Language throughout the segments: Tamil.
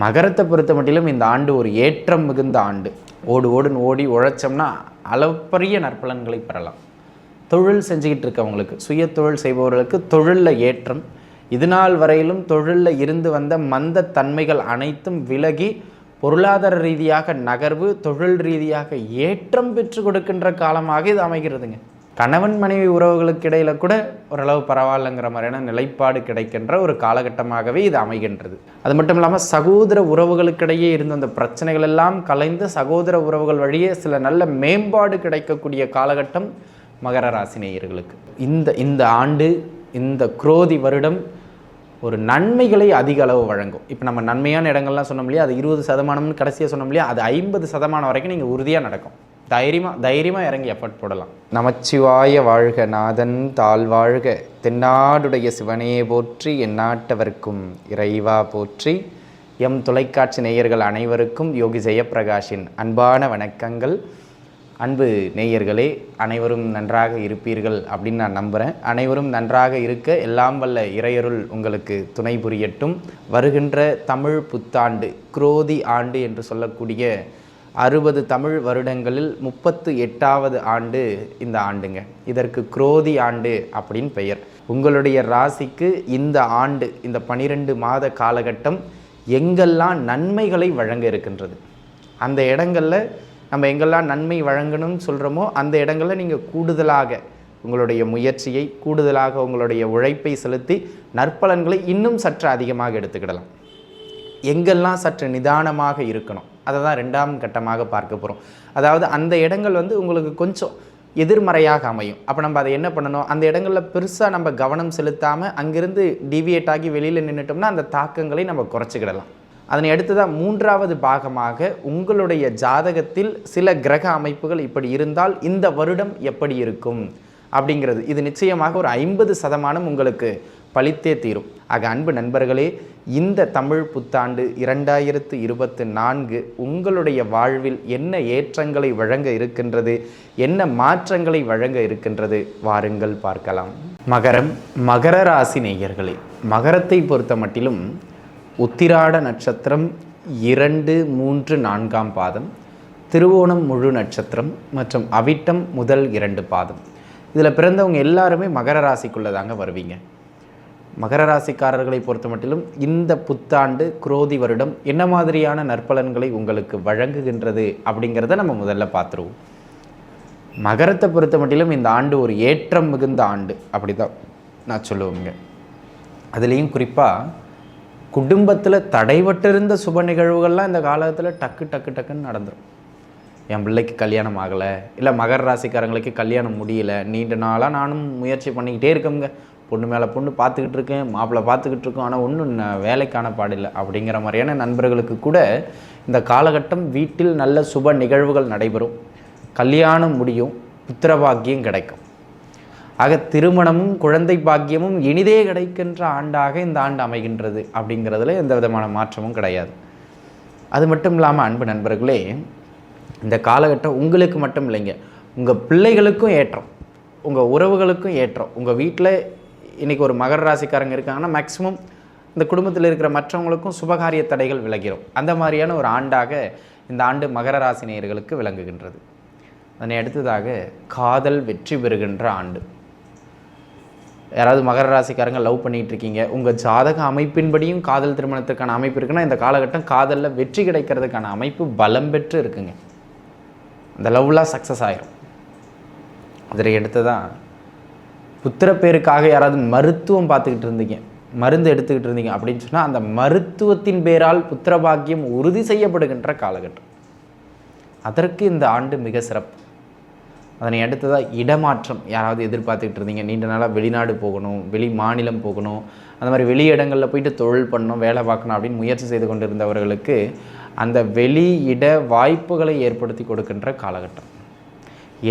மகரத்தை பொறுத்த மட்டிலும் இந்த ஆண்டு ஒரு ஏற்றம் மிகுந்த ஆண்டு. ஓடு ஓடுன்னு ஓடி உழைச்சோம்னா அளப்பரிய நற்பலன்களை பெறலாம். தொழில் செஞ்சுக்கிட்டு இருக்கவங்களுக்கு சுய தொழில் செய்பவர்களுக்கு தொழிலில் ஏற்றம். இதுநாள் வரையிலும் தொழிலில் இருந்து வந்த மந்த தன்மைகள் அனைத்தும் விலகி பொருளாதார ரீதியாக நகர்வு தொழில் ரீதியாக ஏற்றம் பெற்று கொடுக்கின்ற காலமாக இது அமைகிறதுங்க. கணவன் மனைவி உறவுகளுக்கு இடையில கூட ஓரளவு பரவாயில்லைங்கிற மாதிரியான நிலைப்பாடு கிடைக்கின்ற ஒரு காலகட்டமாகவே இது அமைகின்றது. அது மட்டும் இல்லாமல் சகோதர உறவுகளுக்கிடையே இருந்த அந்த பிரச்சனைகள் எல்லாம் கலைந்து சகோதர உறவுகள் வழியே சில நல்ல மேம்பாடு கிடைக்கக்கூடிய காலகட்டம் மகர ராசி நேயர்களுக்கு. இந்த இந்த ஆண்டு இந்த குரோதி வருடம் ஒரு நன்மைகளை அதிக அளவு வழங்கும். இப்போ நம்ம நன்மையான இடங்கள்லாம் சொன்னோம் இல்லையா? அது இருபது சதமானம்னு கடைசியாக சொன்னோம் இல்லையா? அது ஐம்பது சதமானம் வரைக்கும் நீங்கள் உறுதியாக நடக்கும். தைரியமாக தைரியமாக இறங்கி எஃபர்ட் போடலாம். நமச்சிவாய வாழ்க நாதன் தாழ் வாழ்க. தென்னாடுடைய சிவனே போற்றி எந்நாட்டவர்க்கும் இறைவா போற்றி. எம் தொலைக்காட்சி நேயர்கள் அனைவருக்கும் யோகி ஜெயப்பிரகாஷின் அன்பான வணக்கங்கள். அன்பு நேயர்களே அனைவரும் நன்றாக இருப்பீர்கள் அப்படின்னு நான் நம்புகிறேன் அனைவரும் நன்றாக இருக்க எல்லாம் வல்ல இறையருள் உங்களுக்கு துணை புரியட்டும். வருகின்ற தமிழ் புத்தாண்டு குரோதி ஆண்டு என்று சொல்லக்கூடிய அறுபது தமிழ் வருடங்களில் முப்பத்து எட்டாவது ஆண்டு இந்த ஆண்டுங்க. இதற்கு குரோதி ஆண்டு அப்படின்னு பெயர். உங்களுடைய ராசிக்கு இந்த ஆண்டு இந்த பனிரெண்டு மாத காலகட்டம் எங்கெல்லாம் நன்மைகளை வழங்க இருக்கின்றது? அந்த இடங்களில் நம்ம எங்கெல்லாம் நன்மை வழங்கணும்னு சொல்கிறோமோ அந்த இடங்களில் நீங்கள் கூடுதலாக உங்களுடைய முயற்சியை கூடுதலாக உங்களுடைய உழைப்பை செலுத்தி நற்பலன்களை இன்னும் சற்று அதிகமாக எடுத்துக்கிடலாம். எங்கெல்லாம் சற்று நிதானமாக இருக்கணும்? அதை தான் ரெண்டாம் கட்டமாக பார்க்க போகிறோம் அதாவது அந்த இடங்கள் வந்து உங்களுக்கு கொஞ்சம் எதிர்மறையாக அமையும். அப்போ நம்ம அதை என்ன பண்ணணும்? அந்த இடங்களில் பெருசாக நம்ம கவனம் செலுத்தாமல் அங்கிருந்து டிவியேட் ஆகி வெளியில் நின்றுட்டோம்னா அந்த தாக்கங்களை நம்ம குறைச்சிக்கிடலாம். அதனை அடுத்ததாக மூன்றாவது பாகமாக உங்களுடைய ஜாதகத்தில் சில கிரக அமைப்புகள் இப்படி இருந்தால் இந்த வருடம் எப்படி இருக்கும்? அப்படிங்கிறது. இது நிச்சயமாக ஒரு ஐம்பது சதமானம் உங்களுக்கு பழித்தே தீரும். ஆக அன்பு நண்பர்களே இந்த தமிழ் புத்தாண்டு இரண்டாயிரத்து இருபத்து நான்கு உங்களுடைய வாழ்வில் என்ன ஏற்றங்களை வழங்க இருக்கின்றது என்ன மாற்றங்களை வழங்க இருக்கின்றது வாருங்கள் பார்க்கலாம். மகரம் மகர ராசி நேயர்களே மகரத்தை பொறுத்த மட்டிலும் உத்திராட நட்சத்திரம் இரண்டு மூன்று நான்காம் பாதம் திருவோணம் முழு நட்சத்திரம் மற்றும் அவிட்டம் முதல் இரண்டு பாதம். இதில் பிறந்தவங்க எல்லாருமே மகர ராசிக்குள்ளே தாங்க வருவீங்க. மகர ராசிக்காரர்களை பொறுத்த மட்டிலும் இந்த புத்தாண்டு குரோதி வருடம் என்ன மாதிரியான நற்பலன்களை உங்களுக்கு வழங்குகின்றது அப்படிங்கிறத நம்ம முதல்ல பார்த்துருவோம். மகரத்தை பொறுத்த மட்டிலும் இந்த ஆண்டு ஒரு ஏற்றம் மிகுந்த ஆண்டு அப்படி தான் நான் சொல்லுவேங்க. அதுலேயும் குறிப்பாக குடும்பத்தில் தடைபட்டிருந்த சுப நிகழ்வுகள்லாம் இந்த காலத்தில் டக்கு டக்கு டக்குன்னு நடந்துடும் என் பிள்ளைக்கு கல்யாணம் ஆகலை இல்லை மகர ராசிக்காரங்களுக்கு கல்யாணம் முடியல நீண்ட நாளாக நானும் முயற்சி பண்ணிக்கிட்டே இருக்கோங்க பொண்ணு மேலே பொண்ணு பார்த்துக்கிட்டு இருக்கேன் மாப்பிள்ளை பார்த்துக்கிட்டு இருக்கோம். ஆனால் ஒன்றும் வேலைக்கான பாடில்லை அப்படிங்கிற மாதிரியான நண்பர்களுக்கு கூட இந்த காலகட்டம் வீட்டில் நல்ல சுப நிகழ்வுகள் நடைபெறும். கல்யாணம் முடியும் புத்திரபாக்கியம் கிடைக்கும். ஆக திருமணமும் குழந்தை பாக்கியமும் இனிதே கிடைக்கின்ற ஆண்டாக இந்த ஆண்டு அமைகின்றது அப்படிங்கிறதுல எந்த விதமான மாற்றமும் கிடையாது. அது மட்டும் இல்லாமல் அன்பு நண்பர்களே இந்த காலகட்டம் உங்களுக்கு மட்டும் இல்லைங்க. உங்கள் பிள்ளைகளுக்கும் ஏற்றம் உங்கள் உறவுகளுக்கும் ஏற்றம் உங்கள் வீட்டில் இன்றைக்கி ஒரு மகர ராசிக்காரங்க இருக்காங்கன்னா மேக்ஸிமம் இந்த குடும்பத்தில் இருக்கிற மற்றவங்களுக்கும் சுபகாரிய தடைகள் விலகிறோம் அந்த மாதிரியான ஒரு ஆண்டாக இந்த ஆண்டு மகர ராசி நேயர்களுக்கு விளங்குகின்றது. அதனை அடுத்ததாக காதல் வெற்றி பெறுகின்ற ஆண்டு. யாராவது மகர ராசிக்காரங்க லவ் பண்ணிகிட்டு இருக்கீங்க. உங்கள் ஜாதக அமைப்பின்படியும் காதல் திருமணத்திற்கான அமைப்பு இருக்குன்னா இந்த காலகட்டம் காதலில் வெற்றி கிடைக்கிறதுக்கான அமைப்பு பலம் பெற்று இருக்குங்க. அந்த லவ்லாம் சக்ஸஸ் ஆயிரும். அதில் எடுத்ததான் புத்திரப்பேருக்காக யாராவது மருத்துவம் பார்த்துக்கிட்டு இருந்தீங்க. மருந்து எடுத்துக்கிட்டு இருந்தீங்க அப்படின்னு சொன்னால் அந்த மருத்துவத்தின் பேரால் புத்திரபாக்கியம் உறுதி செய்யப்படுகின்ற காலகட்டம். அதற்கு இந்த ஆண்டு மிக சிறப்பு. அதனை அடுத்ததாக இடமாற்றம் யாராவது எதிர்பார்த்துக்கிட்டு இருந்தீங்க. நீண்ட நாளாக வெளிநாடு போகணும் வெளி மாநிலம் போகணும் அந்த மாதிரி வெளி இடங்களில் போயிட்டு தொழில் பண்ணணும் வேலை பார்க்கணும் அப்படின்னு முயற்சி செய்து கொண்டிருந்தவர்களுக்கு அந்த வெளி இட வாய்ப்புகளை ஏற்படுத்தி கொடுக்கின்ற காலகட்டம்.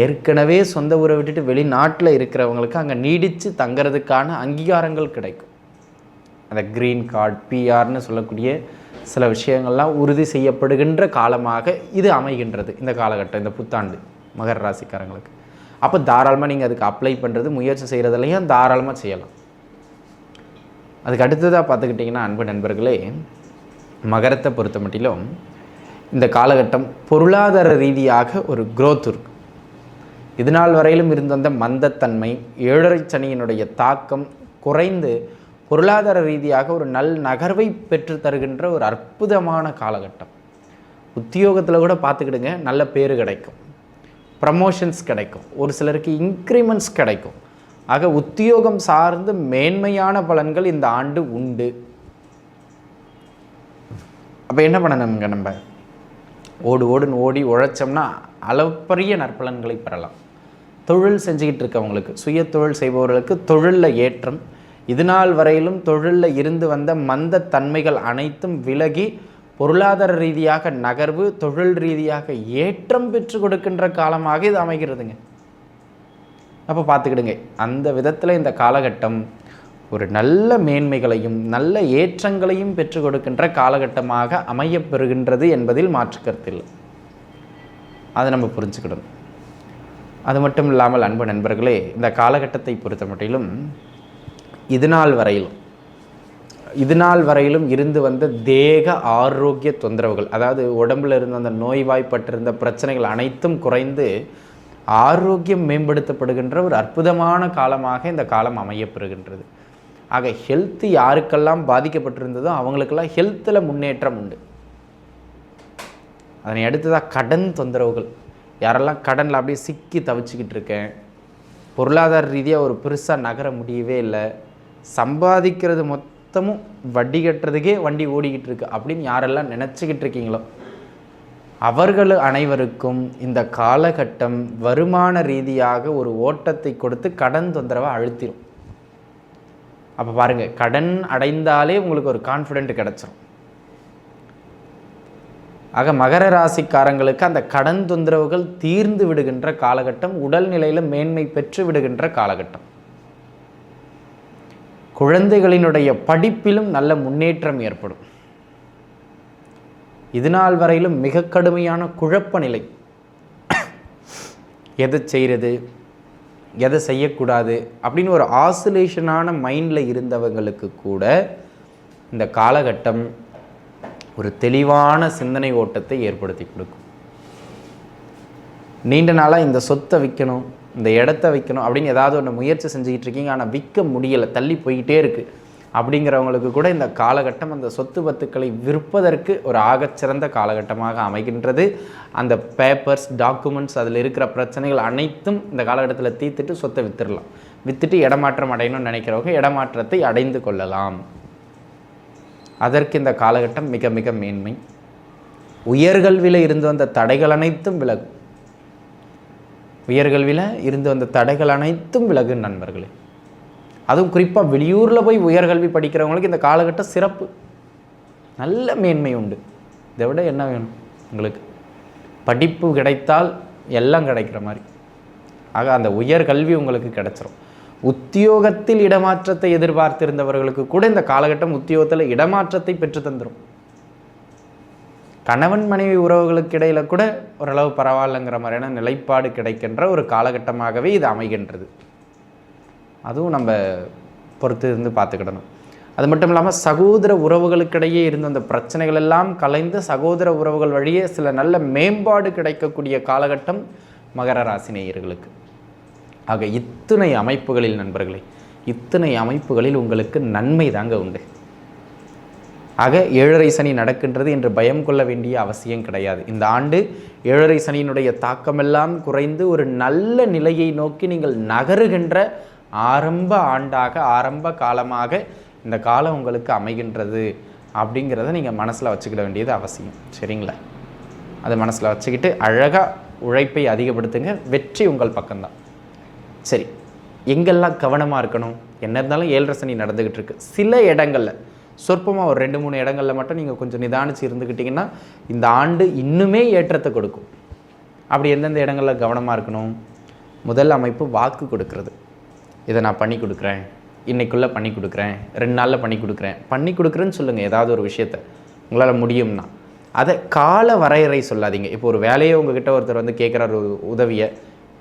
ஏற்கனவே சொந்த ஊரை விட்டுட்டு வெளிநாட்டில் இருக்கிறவங்களுக்கு அங்கே நீடித்து தங்கிறதுக்கான அங்கீகாரங்கள் கிடைக்கும். அந்த க்ரீன் கார்டு பிஆர்னு சொல்லக்கூடிய சில விஷயங்கள்லாம் உறுதி செய்யப்படுகின்ற காலமாக இது அமைகின்றது இந்த காலகட்டம் இந்த புத்தாண்டு மகர ராசிக்காரங்களுக்கு. அப்போ தாராளமாக நீங்கள் அதுக்கு அப்ளை பண்ணுறது முயற்சி செய்கிறதுலையும் தாராளமாக செய்யலாம். அதுக்கு அடுத்ததாக பார்த்துக்கிட்டிங்கன்னா அன்பு நண்பர்களே மகரத்தை பொறுத்த மட்டிலும் இந்த காலகட்டம் பொருளாதார ரீதியாக ஒரு க்ரோத் இருக்குது இதுநாள் வரையிலும் இருந்து வந்த மந்தத்தன்மை ஏழரை சனியினுடைய தாக்கம் குறைந்து பொருளாதார ரீதியாக ஒரு நல் நகர்வை பெற்று தருகின்ற ஒரு அற்புதமான காலகட்டம். உத்தியோகத்தில் கூட பார்த்துக்கிடுங்க நல்ல பேர் கிடைக்கும். ப்ரமோஷன்ஸ் கிடைக்கும். ஒரு சிலருக்கு இன்க்ரிமெண்ட்ஸ் கிடைக்கும். ஆக உத்தியோகம் சார்ந்து மேன்மையான பலன்கள் இந்த ஆண்டு உண்டு. அப்போ என்ன பண்ணணுங்க நம்ம? ஓடு ஓடுன்னு ஓடி உழைச்சோம்னா அளப்பரிய நற்பலன்களை பெறலாம். தொழில் செஞ்சுக்கிட்டு இருக்கவங்களுக்கு சுய தொழில் செய்பவர்களுக்கு தொழிலில் ஏற்றம். இதுநாள் வரையிலும் தொழிலில் இருந்து வந்த மந்த தன்மைகள் அனைத்தும் விலகி பொருளாதார ரீதியாக நகர்வு தொழில் ரீதியாக ஏற்றம் பெற்று கொடுக்கின்ற காலமாக இது அமைகிறதுங்க. அப்போ பார்த்துக்கிடுங்க அந்த விதத்தில் இந்த காலகட்டம் ஒரு நல்ல மேன்மைகளையும் நல்ல ஏற்றங்களையும் பெற்று கொடுக்கின்ற காலகட்டமாக அமையப்பெறுகின்றது என்பதில் மாற்று கருத்தில்லை அதை நம்ம புரிஞ்சுக்கிடணும். அது மட்டும் இல்லாமல் அன்பு நண்பர்களே இந்த காலகட்டத்தை பொறுத்த மட்டிலும் இது நாள் வரையிலும் இது நாள் வரையிலும் இருந்து வந்த தேக ஆரோக்கிய தொந்தரவுகள் அதாவது உடம்புல இருந்த அந்த நோய்வாய்ப்பட்டிருந்த பிரச்சனைகள் அனைத்தும் குறைந்து ஆரோக்கியம் மேம்படுத்தப்படுகின்ற ஒரு அற்புதமான காலமாக இந்த காலம் அமையப்பெறுகின்றது. ஆக ஹெல்த்து யாருக்கெல்லாம் பாதிக்கப்பட்டிருந்ததோ அவங்களுக்கெல்லாம் ஹெல்த்தில் முன்னேற்றம் உண்டு. அதனை அடுத்ததாக கடன் தொந்தரவுகள். யாரெல்லாம் கடனில் அப்படியே சிக்கி தவிச்சுக்கிட்டு இருக்கேன் பொருளாதார ரீதியாக ஒரு பெருசாக நகர முடியவே இல்லை சம்பாதிக்கிறது மொத்தமும் வட்டி கட்டுறதுக்கே வண்டி ஓடிக்கிட்டு இருக்கு அப்படின்னு யாரெல்லாம் நினச்சிக்கிட்டு இருக்கீங்களோ அவர்கள் அனைவருக்கும் இந்த காலகட்டம் வருமான ரீதியாக ஒரு ஓட்டத்தை கொடுத்து கடன் தொந்தரவை அழுத்திடும் அப்போ பாருங்கள் கடன் அடைந்தாலே உங்களுக்கு ஒரு கான்ஃபிடென்ட் கிடச்சிரும். ஆக மகர ராசிக்காரங்களுக்கு அந்த கடன் தொந்தரவுகள் தீர்ந்து விடுகின்ற காலகட்டம் உடல்நிலையில் மேன்மை பெற்று விடுகின்ற காலகட்டம். குழந்தைகளினுடைய படிப்பிலும் நல்ல முன்னேற்றம் ஏற்படும். இதுநாள் வரையிலும் மிக கடுமையான குழப்ப நிலை. எதை செய்கிறது எதை செய்யக்கூடாது? அப்படின்னு ஒரு ஆசுலேஷனான மைண்டில் இருந்தவங்களுக்கு கூட இந்த காலகட்டம் ஒரு தெளிவான சிந்தனை ஓட்டத்தை ஏற்படுத்தி கொடுக்கும். நீண்ட நாளாக இந்த சொத்தை விற்கணும் இந்த இடத்த வைக்கணும் அப்படின்னு ஏதாவது ஒன்று முயற்சி செஞ்சுக்கிட்டு இருக்கீங்க. ஆனால் விற்க முடியலை தள்ளி போய்கிட்டே இருக்குது அப்படிங்கிறவங்களுக்கு கூட இந்த காலகட்டம் அந்த சொத்து பத்துக்களை விற்பதற்கு ஒரு ஆகச்சிறந்த காலகட்டமாக அமைகின்றது. அந்த பேப்பர்ஸ் டாக்குமெண்ட்ஸ் அதில் இருக்கிற பிரச்சனைகள் அனைத்தும் இந்த காலகட்டத்தில் தீர்த்துட்டு சொத்தை விற்றுடலாம் விற்றுட்டு இடமாற்றம் அடையணும்னு நினைக்கிறவங்க இடமாற்றத்தை அடைந்து கொள்ளலாம். அதற்கு இந்த காலகட்டம் மிக மிக மேன்மை. உயர்கல்வியில் இருந்து வந்த தடைகள் அனைத்தும் விலகும் உயர்கல்வியில் இருந்து வந்த தடைகள் அனைத்தும் விலகும் நண்பர்களே. அதுவும் குறிப்பாக வெளியூரில் போய் உயர்கல்வி படிக்கிறவங்களுக்கு இந்த காலகட்டம் சிறப்பு. நல்ல மேன்மை உண்டு. இதை விட என்ன வேணும் உங்களுக்கு? படிப்பு கிடைத்தால் எல்லாம் கிடைக்கிற மாதிரி. ஆக அந்த உயர்கல்வி உங்களுக்கு கிடைச்சிரும். உத்தியோகத்தில் இடமாற்றத்தை எதிர்பார்த்திருந்தவர்களுக்கு கூட இந்த காலகட்டம் உத்தியோகத்தில் இடமாற்றத்தை பெற்று தந்துடும் கணவன் மனைவி உறவுகளுக்கு இடையில கூட ஓரளவு பரவாயில்லைங்கிற மாதிரியான நிலைப்பாடு கிடைக்கின்ற ஒரு காலகட்டமாகவே இது அமைகின்றது. அதுவும் நம்ம பொறுத்து இருந்து பார்த்துக்கிடணும். அது மட்டும் இல்லாமல் சகோதர உறவுகளுக்கிடையே இருந்த அந்த பிரச்சனைகள் எல்லாம் கலைந்து சகோதர உறவுகள் வழியே சில நல்ல மேம்பாடு கிடைக்கக்கூடிய காலகட்டம் மகர ராசி நேயர்களுக்கு. ஆக இத்தனை அமைப்புகளில் நண்பர்களே இத்தனை அமைப்புகளில் உங்களுக்கு நன்மை தாங்க உண்டு. ஆக ஏழரை சனி நடக்கின்றது என்று பயம் கொள்ள வேண்டிய அவசியம் கிடையாது. இந்த ஆண்டு ஏழரை சனியினுடைய தாக்கமெல்லாம் குறைந்து ஒரு நல்ல நிலையை நோக்கி நீங்கள் நகருகின்ற ஆரம்ப ஆண்டாக ஆரம்ப காலமாக இந்த காலம் உங்களுக்கு அமைகின்றது அப்படிங்கிறத நீங்கள் மனசில் வச்சுக்கிட வேண்டியது அவசியம். சரிங்களா? அதை மனசில் வச்சுக்கிட்டு அழகாக உழைப்பை அதிகப்படுத்துங்க. வெற்றி உங்கள் பக்கம்தான். சரி எங்கெல்லாம் கவனமாக இருக்கணும்? என்ன இருந்தாலும் ஏழரை சனி நடந்துக்கிட்டு இருக்கு. சில இடங்களில் சொற்பமாக ஒரு ரெண்டு மூணு இடங்களில் மட்டும் நீங்கள் கொஞ்சம் நிதானிச்சு இருந்துக்கிட்டிங்கன்னா இந்த ஆண்டு இன்னுமே ஏற்றத்தை கொடுக்கும். அப்படி எந்தெந்த இடங்களில் கவனமாக இருக்கணும்? முதல் அமைப்பு வாக்கு கொடுக்கறது. இதை நான் பண்ணி கொடுக்குறேன். இன்னைக்குள்ளே பண்ணி கொடுக்குறேன். ரெண்டு நாளில் பண்ணி கொடுக்குறேன். பண்ணி கொடுக்குறேன்னு சொல்லுங்கள் ஏதாவது ஒரு விஷயத்த. உங்களால் முடியும்னா. அதை கால வரையறை சொல்லாதீங்க. இப்போ ஒரு வேலையை உங்ககிட்ட ஒருத்தர் வந்து கேட்குறாரு ஒரு உதவியை.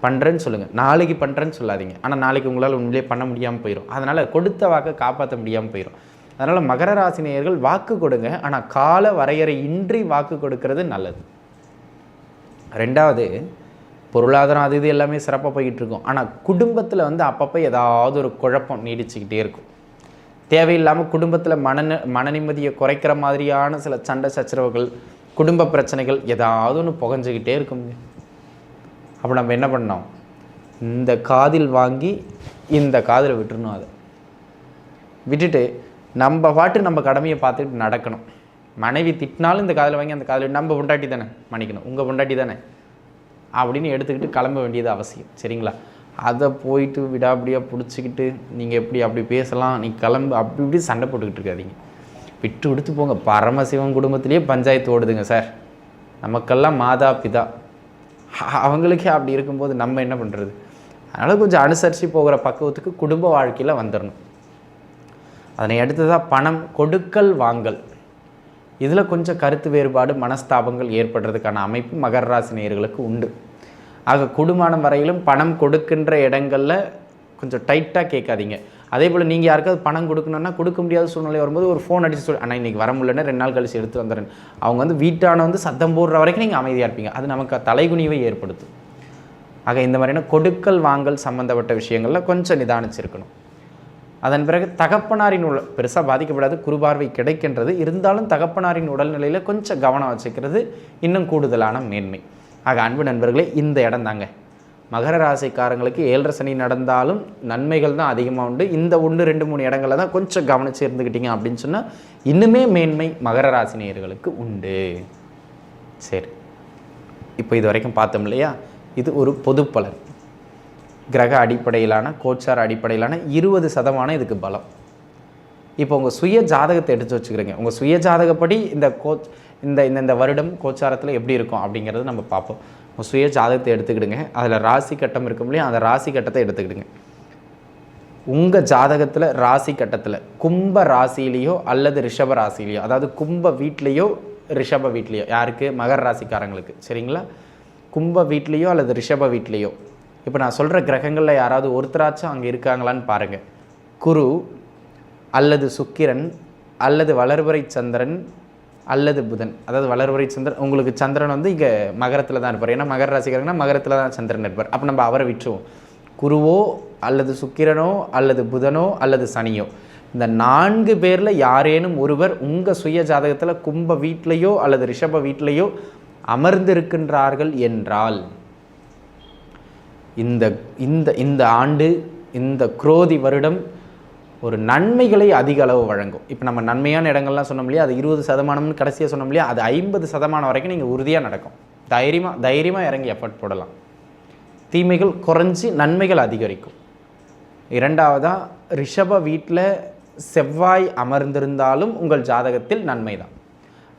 பண்ணுறேன்னு சொல்லுங்கள் நாளைக்கு பண்ணுறேன்னு சொல்லாதீங்க. ஆனால் நாளைக்கு உங்களால் உண்மையிலே பண்ண முடியாமல் போயிடும் அதனால் கொடுத்த வாக்கை காப்பாற்ற முடியாமல் போயிடும் அதனால் மகர ராசினியர்கள் வாக்கு கொடுங்க. ஆனால் கால வரையறை இன்றி வாக்கு கொடுக்கறது நல்லது. ரெண்டாவது பொருளாதாரம் அது இது எல்லாமே சிறப்பாக போய்கிட்டு இருக்கும். ஆனால் குடும்பத்தில் வந்து அப்பப்போ ஏதாவது ஒரு குழப்பம் நீடிச்சுக்கிட்டே இருக்கும். தேவையில்லாமல் குடும்பத்தில் மன மன நிம்மதியை குறைக்கிற மாதிரியான சில சண்டை சச்சரவுகள் குடும்ப பிரச்சனைகள் ஏதாவது ஒன்று புகஞ்சிக்கிட்டே இருக்குங்க. அப்போ நம்ம என்ன பண்ணோம்? இந்த காதில் வாங்கி இந்த காதில் விட்டுறணும் அதை. விட்டுட்டு நம்ம பாட்டு நம்ம கடமையை பார்த்துட்டு நடக்கணும். மனைவி திட்டினாலும் இந்த காதில் வாங்கி அந்த காதில் நம்ம பொண்டாட்டி தானே மன்னிக்கணும். உங்கள் பொண்டாட்டி தானே? அப்படின்னு எடுத்துக்கிட்டு கிளம்ப வேண்டியது அவசியம். சரிங்களா? அதை போயிட்டு விடாப்படியாக பிடிச்சிக்கிட்டு நீங்கள் எப்படி அப்படி பேசலாம் நீ கிளம்பு அப்படி இப்படி சண்டை போட்டுக்கிட்டு இருக்காதீங்க. விட்டு விடுத்து போங்க. பரமசிவன் குடும்பத்திலேயே பஞ்சாயத்து ஓடுதுங்க சார். நமக்கெல்லாம் மாதா பிதா. அவங்களுக்கே அப்படி இருக்கும்போது நம்ம என்ன பண்ணுறது அதனால் கொஞ்சம் அனுசரித்து போகிற பக்குவத்துக்கு குடும்ப வாழ்க்கையில் வந்துடணும் அதனை அடுத்ததாக பணம் கொடுக்கல் வாங்கல். இதில் கொஞ்சம் கருத்து வேறுபாடு மனஸ்தாபங்கள் ஏற்படுறதுக்கான அமைப்பு மகர ராசி நேயர்களுக்கு உண்டு. ஆக குடும்பம் வரையிலும் பணம் கொடுக்கின்ற இடங்களில் கொஞ்சம் டைட்டாக கேட்காதீங்க. அதே போல் நீங்கள் யாருக்காவது பணம் கொடுக்கணும்னா கொடுக்க முடியாத சூழ்நிலை வரும்போது ஒரு ஃபோன் அடிச்சு சொல்லி ஆனால் இன்றைக்கி வர முடியலன்னா ரெண்டு நாள் கழிச்சு எடுத்து வந்துடுறேன். அவங்க வந்து வீட்டான வந்து சத்தம் போடுற வரைக்கும் நீங்கள் அமைதியாக இருப்பீங்க. அது நமக்கு தலைகுனிவை ஏற்படுத்தும். ஆக இந்த மாதிரியான கொடுக்கல் வாங்கல் சம்மந்தப்பட்ட விஷயங்களில் கொஞ்சம் நிதானிச்சிருக்கணும். அதன் பிறகு தகப்பனாரின் உடல் பெருசாக பாதிக்கப்படாது குறுபார்வை கிடைக்கின்றது. இருந்தாலும் தகப்பனாரின் உடல்நிலையில் கொஞ்சம் கவனம் வச்சுக்கிறது இன்னும் கூடுதலான மேன்மை. ஆக அன்பு நண்பர்களே இந்த இடம் தாங்க. மகர ராசிக்காரங்களுக்கு ஏழரை சனி நடந்தாலும் நன்மைகள் தான் அதிகமாக உண்டு. இந்த ஒன்று ரெண்டு மூணு இடங்களில் தான் கொஞ்சம் கவனித்து இருந்துக்கிட்டீங்க அப்படின்னு சொன்னால் இன்னுமே மேன்மை மகர ராசி நேயர்களுக்கு உண்டு. சரி. இப்போ இது வரைக்கும் பார்த்தோம் இல்லையா? இது ஒரு பொது பலன். கிரக அடிப்படையிலான கோச்சார அடிப்படையிலான இருபது சதமானம் இதுக்கு பலம். இப்போ உங்கள் சுய ஜாதகத்தை எடுத்து வச்சுக்கிறீங்க. உங்கள் சுய ஜாதகப்படி இந்த கோச் இந்த இந்த வருடம் கோச்சாரத்தில் எப்படி இருக்கும் அப்படிங்கிறத நம்ம பார்ப்போம். சுய ஜாதகத்தை எடுத்துக்கிடுங்க. அதில் ராசி கட்டம் இருக்கும் இல்லையா அந்த ராசி கட்டத்தை எடுத்துக்கிடுங்க. உங்கள் ஜாதகத்தில் ராசி கட்டத்தில் கும்ப ராசிலேயோ அல்லது ரிஷப ராசிலேயோ அதாவது கும்ப வீட்லேயோ ரிஷப வீட்லேயோ யாருக்கு? மகர ராசிக்காரங்களுக்கு. சரிங்களா? கும்ப வீட்லேயோ அல்லது ரிஷப வீட்லேயோ. இப்போ நான் சொல்கிற கிரகங்களில் யாராவது ஒருத்தராச்சும் அங்கே இருக்காங்களான்னு பாருங்கள் குரு அல்லது சுக்கிரன் அல்லது வளர்வரை சந்திரன் அல்லது புதன். அதாவது வளர்வரை சந்திரன் உங்களுக்கு சந்திரன் வந்து இங்கே மகரத்தில் தான் இருப்பார். ஏன்னா மகர ராசிக்காரங்கன்னா மகரத்தில் தான் சந்திரன் இருப்பார். அப்போ நம்ம அவரை விட்டுருவோம். குருவோ அல்லது சுக்கிரனோ அல்லது புதனோ அல்லது சனியோ. இந்த நான்கு பேரில் யாரேனும் ஒருவர் உங்கள் சுய ஜாதகத்தில் கும்ப வீட்லேயோ அல்லது ரிஷப வீட்லேயோ அமர்ந்திருக்கின்றார்கள் என்றால் இந்த இந்த இந்த ஆண்டு இந்த குரோதி வருடம் ஒரு நன்மைகளை அதிக அளவு வழங்கும். இப்போ நம்ம நன்மையான இடங்கள்லாம் சொன்னோம் இல்லையா? அது இருபது சதமானம்னு கடைசியாக சொன்னோம் இல்லையா? அது ஐம்பது சதமானம் வரைக்கும் நீங்கள் உறுதியாக நடக்கும். தைரியமாக தைரியமாக இறங்கி எஃபர்ட் போடலாம். தீமைகள் குறைஞ்சி நன்மைகள் அதிகரிக்கும். இரண்டாவதாக ரிஷப வீட்டில் செவ்வாய் அமர்ந்திருந்தாலும் உங்கள் ஜாதகத்தில் நன்மை தான்.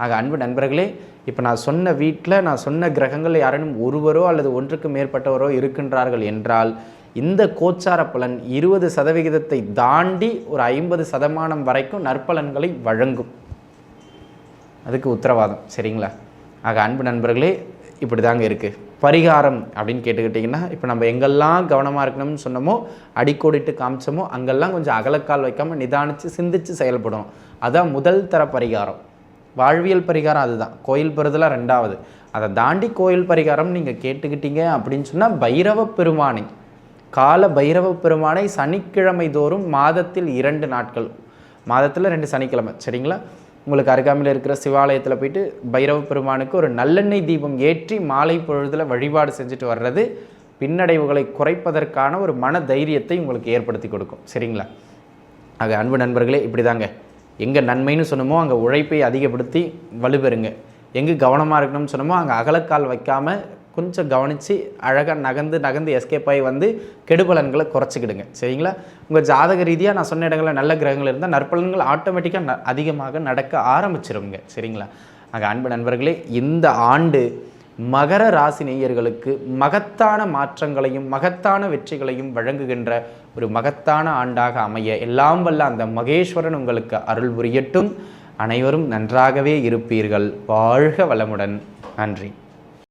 ஆக அன்பு நண்பர்களே இப்போ நான் சொன்ன வீட்டில் நான் சொன்ன கிரகங்கள் யாரேனும் ஒருவரோ அல்லது ஒன்றுக்கு மேற்பட்டவரோ இருக்கின்றார்கள் என்றால் இந்த கோச்சார பலன் இருபது சதவிகிதத்தை தாண்டி ஒரு ஐம்பது சதமானம் வரைக்கும் நற்பலன்களை வழங்கும். அதுக்கு உத்தரவாதம் சரிங்களா? ஆக அன்பு நண்பர்களே இப்படி தாங்க இருக்குது பரிகாரம் அப்படின்னு கேட்டுக்கிட்டிங்கன்னா இப்போ நம்ம எங்கெல்லாம் கவனமாக இருக்கணும்னு சொன்னோமோ அடிக்கோடிட்டு காமிச்சோமோ அங்கெல்லாம் கொஞ்சம் அகலக்கால் வைக்காமல் நிதானித்து சிந்தித்து செயல்படும் அதுதான் முதல் தர பரிகாரம். வாழ்வியல் பரிகாரம் அதுதான். கோயில் பெறுதலாக ரெண்டாவது. அதை தாண்டி கோயில் பரிகாரம் நீங்கள் கேட்டுக்கிட்டீங்க அப்படின்னு சொன்னால் பைரவ பெருமானை கால பைரவ பெருமானை சனிக்கிழமை தோறும் மாதத்தில் இரண்டு நாட்கள். மாதத்தில் ரெண்டு சனிக்கிழமை. சரிங்களா? உங்களுக்கு அருகாமையில் இருக்கிற சிவாலயத்தில் போயிட்டு பைரவ பெருமானுக்கு ஒரு நல்லெண்ணெய் தீபம் ஏற்றி மாலை பொழுதில் வழிபாடு செஞ்சுட்டு வர்றது பின்னடைவுகளை குறைப்பதற்கான ஒரு மன தைரியத்தை உங்களுக்கு ஏற்படுத்தி கொடுக்கும். சரிங்களா? ஆக அன்பு நண்பர்களே இப்படி தாங்க எங்கே நன்மைன்னு சொன்னமோ அங்கே உழைப்பை அதிகப்படுத்தி வலுப்பெறுங்க எங்கே கவனமாக இருக்கணும்னு சொன்னமோ அங்கே அகலக்கால் வைக்காமல் கொஞ்சம் கவனித்து அழகாக நகர்ந்து நகர்ந்து எஸ்கேப் ஆகி வந்து கெடுபலன்களை குறைச்சிக்கிடுங்க. சரிங்களா? உங்கள் ஜாதக ரீதியாக நான் சொன்ன இடங்களில் நல்ல கிரகங்கள் இருந்தால் நற்பலன்கள் ஆட்டோமேட்டிக்காக அதிகமாக நடக்க ஆரம்பிச்சிருங்க. சரிங்களா? ஆக அன்பு நண்பர்களே இந்த ஆண்டு மகர ராசி நேயர்களுக்கு மகத்தான மாற்றங்களையும் மகத்தான வெற்றிகளையும் வழங்குகின்ற ஒரு மகத்தான ஆண்டாக அமைய எல்லாம் வல்ல அந்த மகேஸ்வரன் உங்களுக்கு அருள் புரியட்டும். அனைவரும் நன்றாகவே இருப்பீர்கள். வாழ்க வளமுடன். நன்றி.